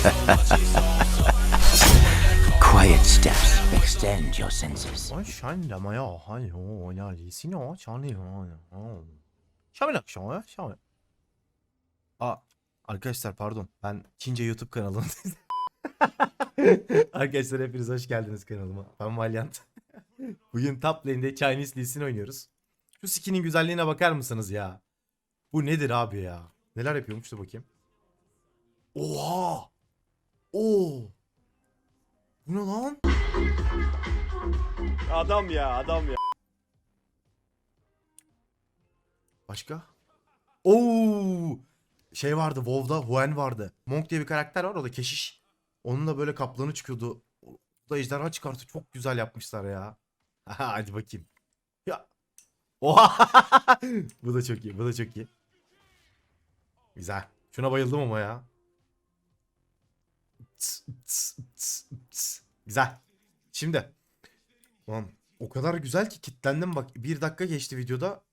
Quiet steps extend your senses. 我想怎么样？还有我要理性哦，想你哦。下面下面下面. Aa, arkadaşlar pardon. Ben Çince YouTube kanalındayım. arkadaşlar hepiniz hoş geldiniz kanalıma. Ben Valiant. Bugün top lane'de Chinese Lee Sin oynuyoruz. Şu skinin güzelliğine bakar mısınız ya? Bu nedir abi ya? Neler yapıyormuş da bakayım. Oha! Oo! Bu ne lan? Adam ya adam ya. Başka? Oo! Şey vardı WoW'da Huen vardı. Monk diye bir karakter var o da keşiş. Onunla böyle kaplanı çıkıyordu. O da ejderha çıkarttı. Çok güzel yapmışlar ya. Hadi bakayım. Ya. Oha! bu da çok iyi. Bu da çok iyi. Güzel. Şuna bayıldım ama ya. Güzel. Şimdi. Lan o kadar güzel ki kitlendim bak. Bir dakika geçti videoda.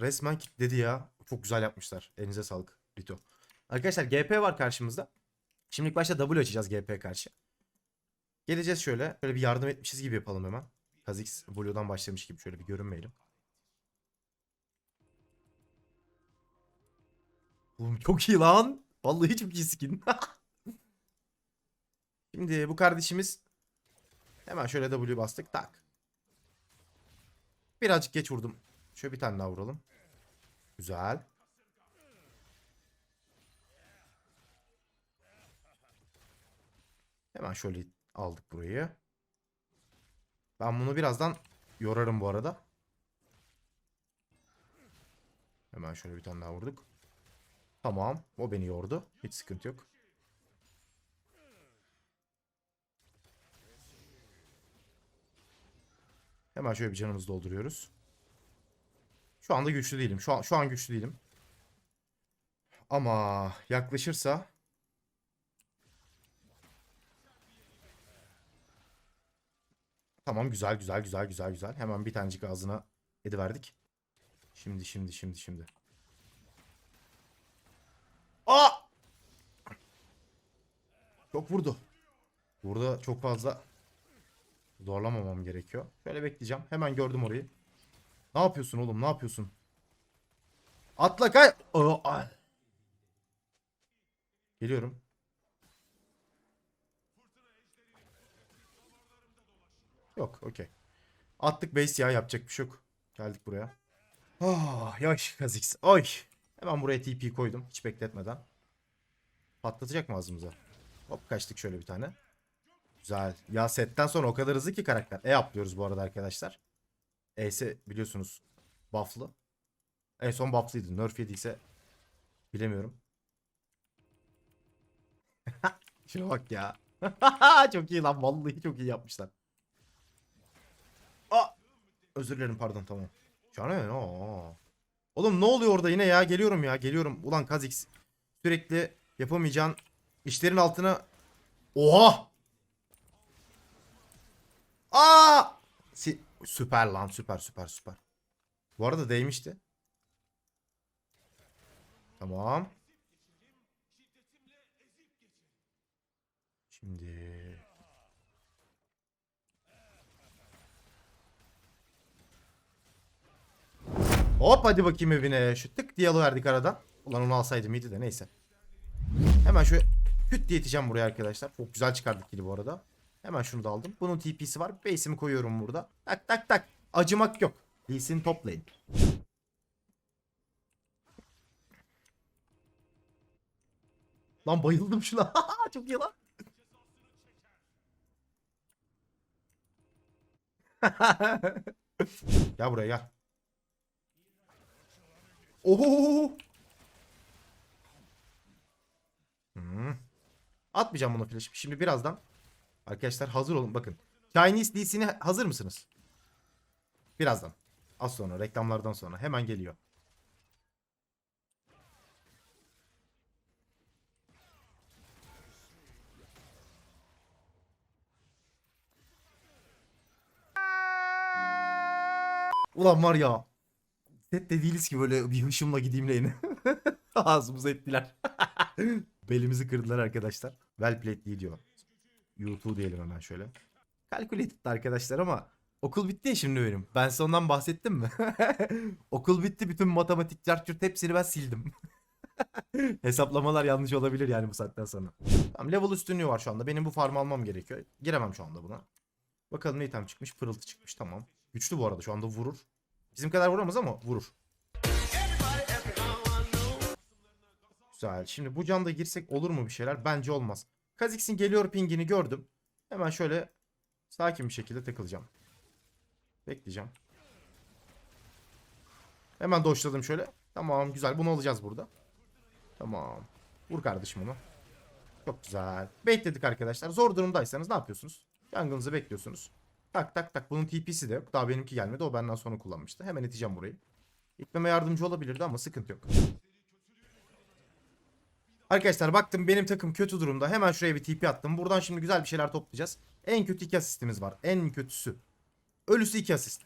Resmen kilitledi ya. Çok güzel yapmışlar. Elinize sağlık Rito. Arkadaşlar GP var karşımızda. Şimdi ilk başta W açacağız GP karşı. Geleceğiz şöyle. Şöyle bir yardım etmişiz gibi yapalım hemen. Kha'Zix Blue'dan başlamış gibi şöyle bir görünmeyelim. Oğlum çok iyi lan. Vallahi çok iyi skin. Şimdi bu kardeşimiz hemen şöyle W bastık. Tak. Birazcık geç vurdum. Şöyle bir tane daha vuralım. Güzel. Hemen şöyle aldık burayı. Ben bunu birazdan yorarım bu arada. Hemen şöyle bir tane daha vurduk. Tamam. O beni yordu. Hiç sıkıntı yok. Hemen şöyle bir canımızı dolduruyoruz. Şu anda güçlü değilim. Şu an, şu an güçlü değilim. Ama yaklaşırsa Tamam güzel güzel güzel güzel güzel. Hemen bir tanecik ağzına ediverdik. Şimdi şimdi şimdi şimdi. Aa! Çok vurdu. Burada çok fazla zorlamamam gerekiyor. Şöyle bekleyeceğim. Hemen gördüm orayı. Ne yapıyorsun oğlum? Ne yapıyorsun? Atla kay. Aa. Geliyorum. Yok, okey. Attık base ya yapacak bir şey yok. Geldik buraya. Oh, yaş Kha'Zix. Oy. Hemen buraya TP koydum hiç bekletmeden. Patlatacak mı ağzımıza? Hop kaçtık şöyle bir tane. Güzel. Ya setten sonra o kadar hızlı ki karakter. E atlıyoruz bu arada arkadaşlar. E'si biliyorsunuz buff'lı. En son buff'lıydı. Nerf yediyse bilemiyorum. Şuna bak ya. çok iyi lan. Vallahi çok iyi yapmışlar. Aa! Özür dilerim pardon tamam. Canım aa. Oğlum ne oluyor orada yine ya? Geliyorum ya geliyorum. Ulan Kha'Zix sürekli yapamayacağın işlerin altına Oha! Aa! Si- süper lan süper süper süper. Bu arada değmişti. Tamam. Şimdi Hop hadi bakayım evine. Şu tık diye alıverdik aradan. Ulan onu alsaydım iyiydi de neyse. Hemen şöyle küt diye iteceğim buraya arkadaşlar. Çok güzel çıkardık kili bu arada. Hemen şunu da aldım. Bunun TP'si var. Base'imi koyuyorum burada. Tak tak tak. Acımak yok. Lee Sin top lane. Lan bayıldım şuna. Çok iyi lan. gel buraya gel. Oho. Hmm. Atmayacağım bunu flash. Şimdi birazdan arkadaşlar hazır olun bakın. Chinese Sin'e hazır mısınız? Birazdan. Az sonra reklamlardan sonra hemen geliyor. Ulan var ya. Sette değiliz ki böyle bir hışımla gideyim lane'e. Ağzımıza ettiler. Belimizi kırdılar arkadaşlar. Well played diyor. YouTube diyelim hemen şöyle. Calculated arkadaşlar ama okul bitti ya şimdi benim. Ben size ondan bahsettim mi? okul bitti bütün matematik, çarçurt hepsini ben sildim. Hesaplamalar yanlış olabilir yani bu saatten sonra. Tamam level üstünlüğü var şu anda. Benim bu farm almam gerekiyor. Giremem şu anda buna. Bakalım ne item çıkmış? Pırıltı çıkmış. Tamam. Güçlü bu arada şu anda vurur. Bizim kadar vuramaz ama vurur. Güzel. Şimdi bu canda girsek olur mu bir şeyler? Bence olmaz. Kha'Zix'in geliyor pingini gördüm. Hemen şöyle sakin bir şekilde takılacağım. Bekleyeceğim. Hemen doşladım şöyle. Tamam güzel bunu alacağız burada. Tamam. Vur kardeşim onu. Çok güzel. Bekledik arkadaşlar. Zor durumdaysanız ne yapıyorsunuz? Yangınızı bekliyorsunuz. Tak tak tak. Bunun TP'si de. Daha benimki gelmedi. O benden sonra kullanmıştı. Hemen iteceğim burayı. İtmeme yardımcı olabilirdi ama sıkıntı yok. Arkadaşlar baktım benim takım kötü durumda. Hemen şuraya bir TP attım. Buradan şimdi güzel bir şeyler toplayacağız. En kötü iki asistimiz var. En kötüsü. Ölüsü iki asist.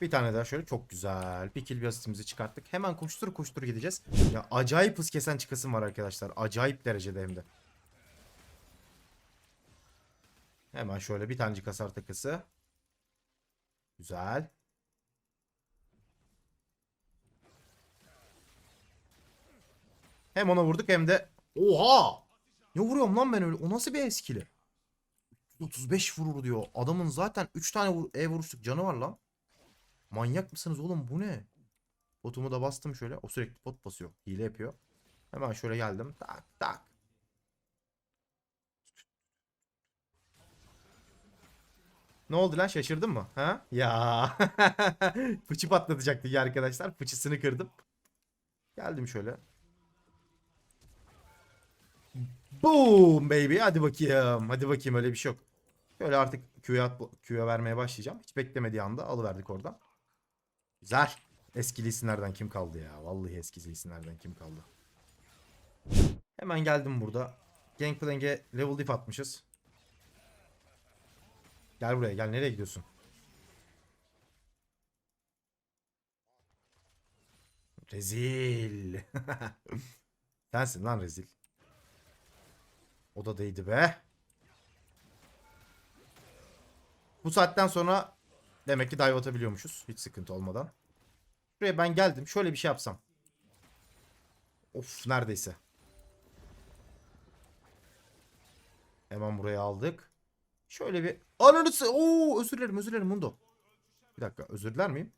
Bir tane daha şöyle çok güzel. Bir kill bir asistimizi çıkarttık. Hemen koştur koştur gideceğiz. Ya acayip hız kesen çıkasım var arkadaşlar. Acayip derecede hem de. Hemen şöyle bir tanecik hasar takısı. Güzel. Hem ona vurduk hem de... Oha! Ne vuruyorum lan ben öyle? O nasıl bir eskili? 35 vurur diyor. Adamın zaten 3 tane vur e vuruşluk canı var lan. Manyak mısınız oğlum bu ne? Botumu da bastım şöyle. O sürekli pot basıyor. Hile yapıyor. Hemen şöyle geldim. Tak tak. Ne oldu lan şaşırdın mı? Ha? Ya. Fıçı patlatacaktı ya arkadaşlar. Fıçısını kırdım. Geldim şöyle. Boom baby. Hadi bakayım. Hadi bakayım öyle bir şey yok. Şöyle artık Q'ya at- Q'ya vermeye başlayacağım. Hiç beklemediği anda alıverdik oradan. Güzel. Eskili isimlerden kim kaldı ya? Vallahi eskili isimlerden kim kaldı? Hemen geldim burada. Gangplank'e level diff atmışız. Gel buraya gel. Nereye gidiyorsun? Rezil. Sensin lan rezil. O da değdi be. Bu saatten sonra demek ki dive atabiliyormuşuz. Hiç sıkıntı olmadan. Buraya ben geldim. Şöyle bir şey yapsam. Of neredeyse. Hemen buraya aldık. Şöyle bir... Ananı sı- Oo özür dilerim özür dilerim Mundo. Bir dakika özür diler miyim?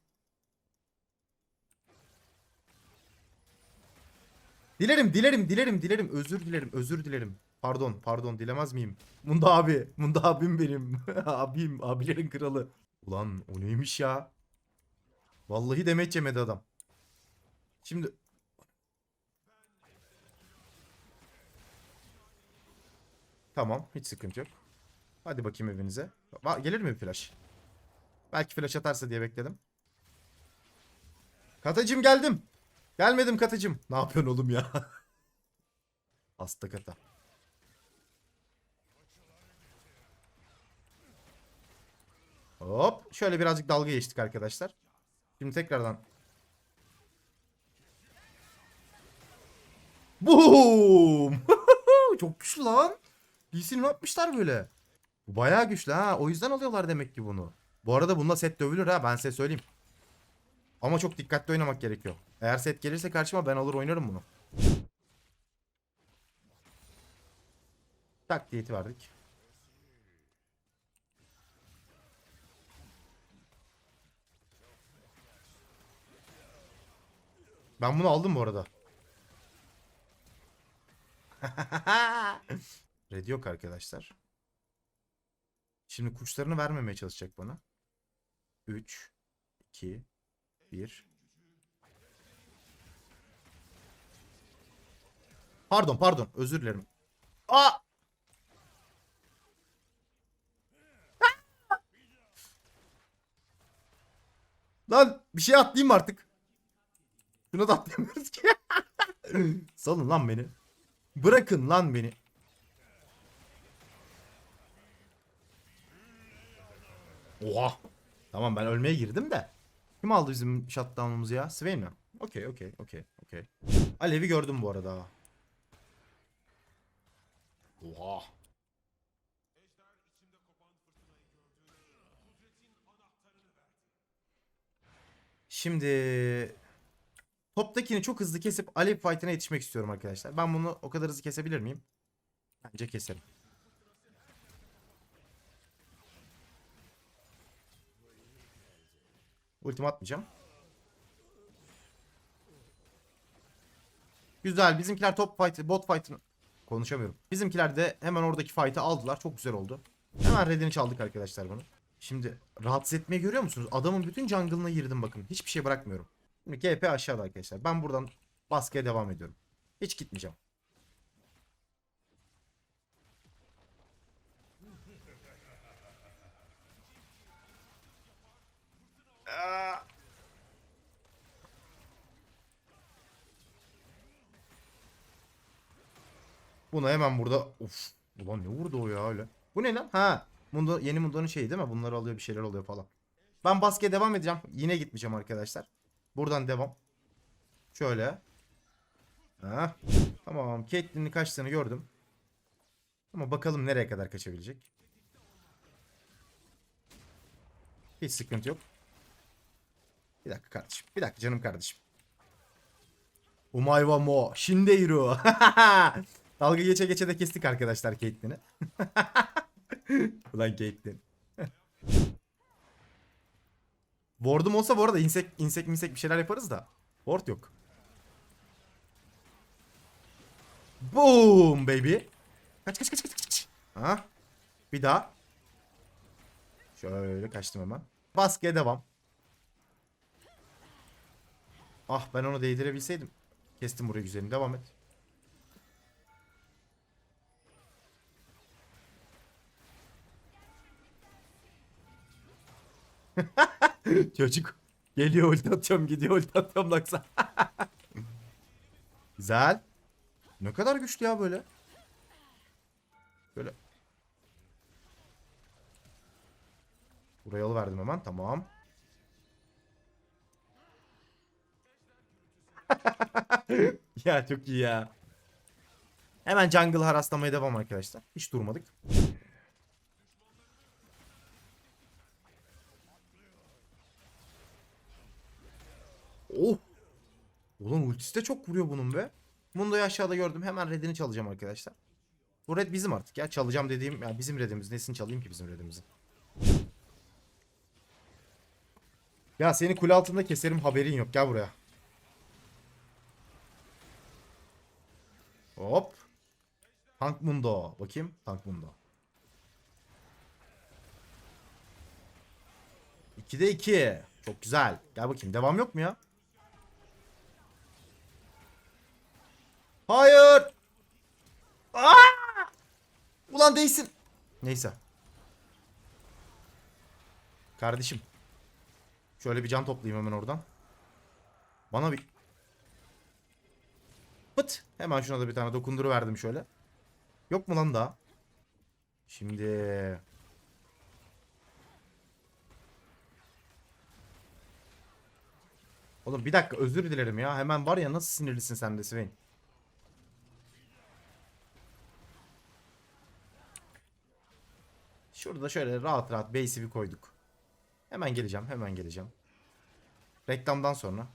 Dilerim dilerim dilerim dilerim özür dilerim özür dilerim. Pardon pardon dilemez miyim? Mundo abi. Mundo abim benim. abim abilerin kralı. Ulan o neymiş ya? Vallahi demet yemedi adam. Şimdi Tamam hiç sıkıntı yok. Hadi bakayım evinize. Va- Gelir mi bir flash? Belki flash atarsa diye bekledim. Katacım geldim. Gelmedim katacım. Ne yapıyorsun oğlum ya? Hasta kata. Hop. Şöyle birazcık dalga geçtik arkadaşlar. Şimdi tekrardan. Boom! Çok güçlü lan. DC'ni ne yapmışlar böyle? Bu bayağı güçlü ha. O yüzden alıyorlar demek ki bunu. Bu arada bununla set dövülür ha ben size söyleyeyim. Ama çok dikkatli oynamak gerekiyor. Eğer set gelirse karşıma ben alır oynarım bunu. Tak diyeti verdik. Ben bunu aldım bu arada. Red yok arkadaşlar. Şimdi kuşlarını vermemeye çalışacak bana. 3 2 1 Pardon pardon özür dilerim. Aa! Lan bir şey atlayayım artık? Şuna da atlayamıyoruz ki. Salın lan beni. Bırakın lan beni. Oha. Tamam ben ölmeye girdim de. Kim aldı bizim shutdown'umuzu ya? Swain mi? Okey okey okey okey. Alev'i gördüm bu arada. Oha. Şimdi toptakini çok hızlı kesip Alev fight'ına yetişmek istiyorum arkadaşlar. Ben bunu o kadar hızlı kesebilir miyim? Bence keserim. Ultim atmayacağım. Güzel. Bizimkiler top fight, bot fight'ını konuşamıyorum. Bizimkiler de hemen oradaki fight'ı aldılar. Çok güzel oldu. Hemen redini çaldık arkadaşlar bunu. Şimdi rahatsız etmeyi görüyor musunuz? Adamın bütün jungle'ına girdim bakın. Hiçbir şey bırakmıyorum. Şimdi GP aşağıda arkadaşlar. Ben buradan baskıya devam ediyorum. Hiç gitmeyeceğim. Aa! Bunu hemen burada of ulan ne vurdu o ya öyle. Bu ne lan? Ha. Mundo, yeni Mundo'nun şeyi değil mi? Bunları alıyor bir şeyler oluyor falan. Ben baskıya devam edeceğim. Yine gitmeyeceğim arkadaşlar. Buradan devam. Şöyle. Ha. Tamam. Caitlyn'in kaçtığını gördüm. Ama bakalım nereye kadar kaçabilecek. Hiç sıkıntı yok. Bir dakika kardeşim. Bir dakika canım kardeşim. Umay wa mo. Shindeiru. Dalga geçe geçe de kestik arkadaşlar Caitlyn'i. Ulan Caitlyn. Ward'um olsa bu arada insek, insek minsek bir şeyler yaparız da. Ward yok. Boom baby. Kaç kaç kaç kaç kaç. Ha? Bir daha. Şöyle kaçtım hemen. Baskıya devam. Ah ben onu değdirebilseydim. Kestim burayı güzelim. Devam et. Çocuk geliyor ulti atıyorum gidiyor ulti atıyorum laksa. Güzel. Ne kadar güçlü ya böyle. Böyle. Buraya verdim hemen tamam. ya çok iyi ya. Hemen jungle haraslamaya devam arkadaşlar. Hiç durmadık. Oh. Ulan ultisi de çok vuruyor bunun be. Mundo'yu aşağıda gördüm. Hemen redini çalacağım arkadaşlar. Bu red bizim artık ya. Çalacağım dediğim ya bizim redimiz. Nesini çalayım ki bizim redimizi? Ya seni kule altında keserim haberin yok. Gel buraya. Hop. Tank Mundo. Bakayım. Tank Mundo. 2'de 2. Çok güzel. Gel bakayım. Devam yok mu ya? Hayır. Aa! Ulan değsin. Neyse. Kardeşim. Şöyle bir can toplayayım hemen oradan. Bana bir... Pıt. Hemen şuna da bir tane dokunduru verdim şöyle. Yok mu lan daha? Şimdi... Oğlum bir dakika özür dilerim ya. Hemen var ya nasıl sinirlisin sen de Swain. Şurada şöyle rahat rahat base'i bir koyduk. Hemen geleceğim, hemen geleceğim. Reklamdan sonra.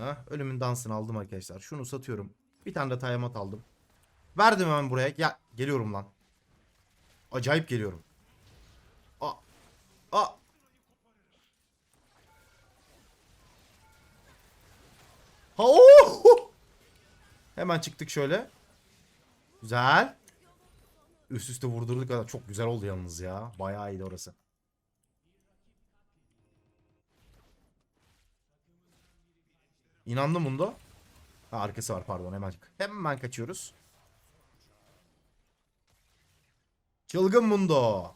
Ha, ölümün dansını aldım arkadaşlar. Şunu satıyorum. Bir tane de tayamat aldım. Verdim hemen buraya. Ya geliyorum lan. Acayip geliyorum. Aa. Aa. Ha oh! Hemen çıktık şöyle. Güzel. Üst üste vurdurduk kadar çok güzel oldu yalnız ya. Bayağı iyiydi orası. İnandım bunda. Ha, arkası var pardon hemen. Hemen kaçıyoruz. Çılgın Mundo.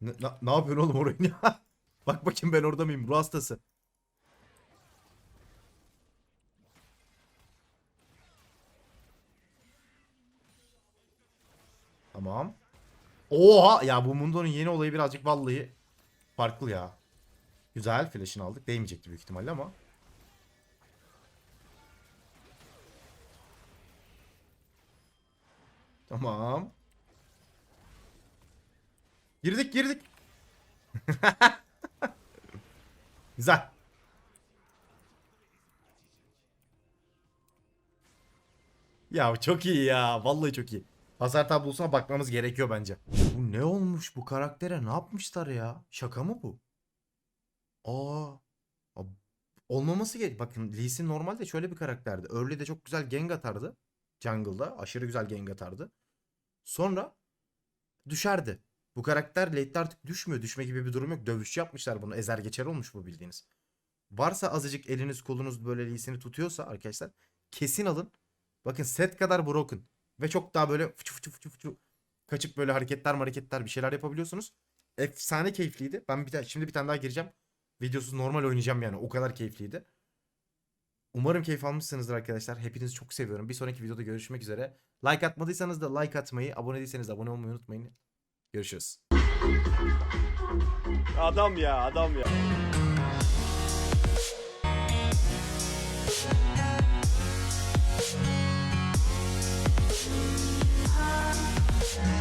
Ne, na- ne yapıyorsun oğlum oraya ya? Bak bakayım ben orada mıyım? Ruh hastası. Tamam. Oha ya bu Mundo'nun yeni olayı birazcık vallahi Farklı ya. Güzel flash'ını aldık. Değmeyecekti büyük ihtimalle ama. Tamam. Girdik girdik. Güzel. Ya çok iyi ya. Vallahi çok iyi. Hasar tablosuna bakmamız gerekiyor bence. Bu ne olmuş bu karaktere? Ne yapmışlar ya? Şaka mı bu? Aa. Olmaması gerek. Bakın Lee Sin normalde şöyle bir karakterdi. Early'de çok güzel gank atardı. Jungle'da. Aşırı güzel gank atardı. Sonra düşerdi. Bu karakter late'de artık düşmüyor. Düşme gibi bir durum yok. Dövüş yapmışlar bunu. Ezer geçer olmuş bu bildiğiniz. Varsa azıcık eliniz kolunuz böyle Lee Sin'i tutuyorsa arkadaşlar kesin alın. Bakın set kadar broken. Ve çok daha böyle fıçı fıçı fıçı fıçı kaçıp böyle hareketler hareketler bir şeyler yapabiliyorsunuz. Efsane keyifliydi. Ben bir tane, şimdi bir tane daha gireceğim. Videosuz normal oynayacağım yani. O kadar keyifliydi. Umarım keyif almışsınızdır arkadaşlar. Hepinizi çok seviyorum. Bir sonraki videoda görüşmek üzere. Like atmadıysanız da like atmayı, abone değilseniz de abone olmayı unutmayın. Görüşürüz. Adam ya adam ya.